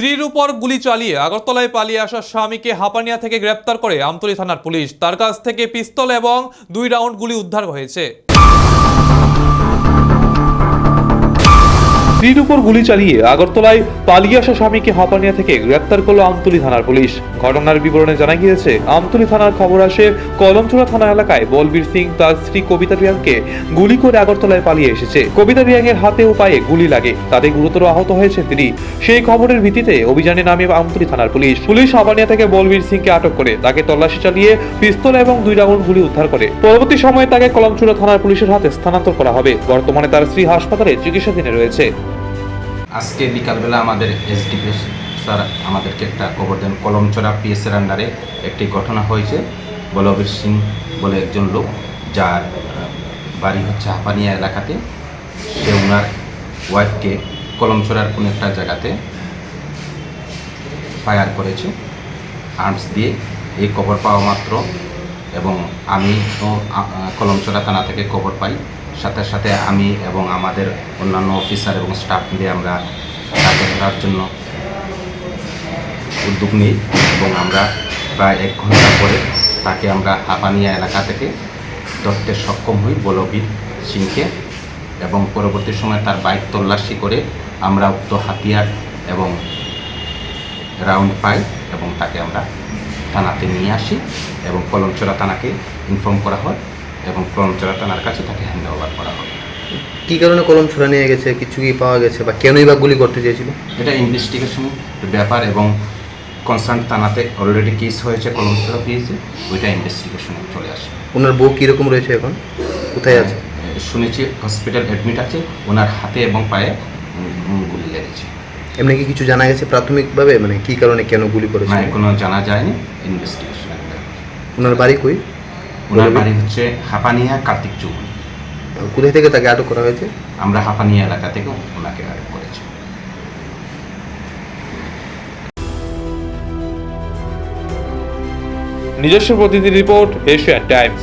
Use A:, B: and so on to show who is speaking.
A: স্ত্রীর উপর গুলি চালিয়ে আগরতলায় পালিয়ে আসা স্বামীকে হাপানিয়া থেকে গ্রেপ্তার করে আমতলী থানার পুলিশ। তার কাছ থেকে পিস্তল এবং দুই রাউন্ড গুলি উদ্ধার হয়েছে। স্ত্রীর উপর গুলি চালিয়ে আগরতলায় পালিয়ে আসা স্বামীকে হাপানিয়া থেকে গ্রেপ্তার করল আমতলী থানার পুলিশ। ঘটনার বিবরণে জানা গিয়েছে, আমতলী থানার খবর আসে কলমচোড়া থানা এলাকায় বলবীর সিং তার স্ত্রী কবিতা রিয়াংকে গুলি করে আগরতলায় পালিয়ে এসেছে। কবিতা রিয়াংয়ের হাতে ও পায়ে গুলি লাগে, তাতে গুরুতর আহত হয়েছে তিনি। সেই খবরের ভিত্তিতে অভিযানে নামে আমতলী থানার পুলিশ। পুলিশ হাপানিয়া থেকে বলবীর সিংকে আটক করে, তাকে তল্লাশি চালিয়ে পিস্তল এবং দুই রাউন্ড গুলি উদ্ধার করে। পরবর্তী সময়ে তাকে কলমচোড়া থানার পুলিশের হাতে স্থানান্তর করা হবে। বর্তমানে তার স্ত্রী হাসপাতালে চিকিৎসাধীনে রয়েছে।
B: আজকে বিকালবেলা আমাদের এসডিপি স্যার আমাদেরকে একটা খবর দেন। কলমচড়া পিএসের আন্ডারে একটি ঘটনা হয়েছে। বলবীর সিং বলে একজন লোক যার বাড়ি হচ্ছে হাপানিয়া এলাকাতে। সে ওনার ওয়াইফকে কলমচড়ার কোনো একটা জায়গাতে ফায়ার করেছে। আর্মস দিয়ে এই খবর পাওয়া মাত্র এবং আমি কলমচড়া থানা থেকে খবর পাই। সাথে সাথে আমি এবং আমাদের অন্যান্য অফিসার এবং স্টাফ মিলে আমরা তাকে ধরার জন্য উদ্যোগ নিই এবং আমরা প্রায় এক ঘণ্টা পরে তাকে আমরা হাপানিয়া এলাকা থেকে ধরতে সক্ষম হই বলবীর সিংকে এবং পরবর্তী সময় তার বাইক তল্লাশি করে আমরা উক্ত হাতিয়ার এবং রাউন্ড পাই এবং তাকে আমরা থানাতে নিয়ে আসি এবং কলমচড়া থানাকে ইনফর্ম করা হয়। এবং কলমচড়া থানার কাছে তাকে হ্যান্ড ওভার করা হয়
C: কি কারণে কলম ছড়া নিয়ে গেছে কিছু কি পাওয়া গেছে বা কেনই বা গুলি করতে চেয়েছিল?
B: এটা ইনভেস্টিগেশন ব্যাপার এবং কনসার্ন থানাতে অলরেডি কেস হয়েছে কলমচড়া পেয়েছে ওইটা ইনভেস্টিগেশনে চলে আসে
C: ওনার বউ কীরকম রয়েছে এখন? কোথায় আছে?
B: শুনেছি হসপিটাল অ্যাডমিট আছে ওনার হাতে এবং পায়ে গুলি লেগেছে।
C: এমনি কি কিছু জানা গেছে প্রাথমিকভাবে? মানে কি কারণে কেন গুলি করেছে?
B: না এখনও জানা যায়নি ইনভেস্টিগেশন
C: ওনার বাড়ি কই?
B: ওনার বাড়ি হচ্ছে হাপানিয়া কার্তিক চৌমন
C: কোথায় থেকে তাকে আটক করা হয়েছে?
B: আমরা হাপানিয়া এলাকা থেকে ওনাকে আটক করেছি।
A: নিজস্ব প্রতিনিধি রিপোর্ট এশিয়ান টাইমস।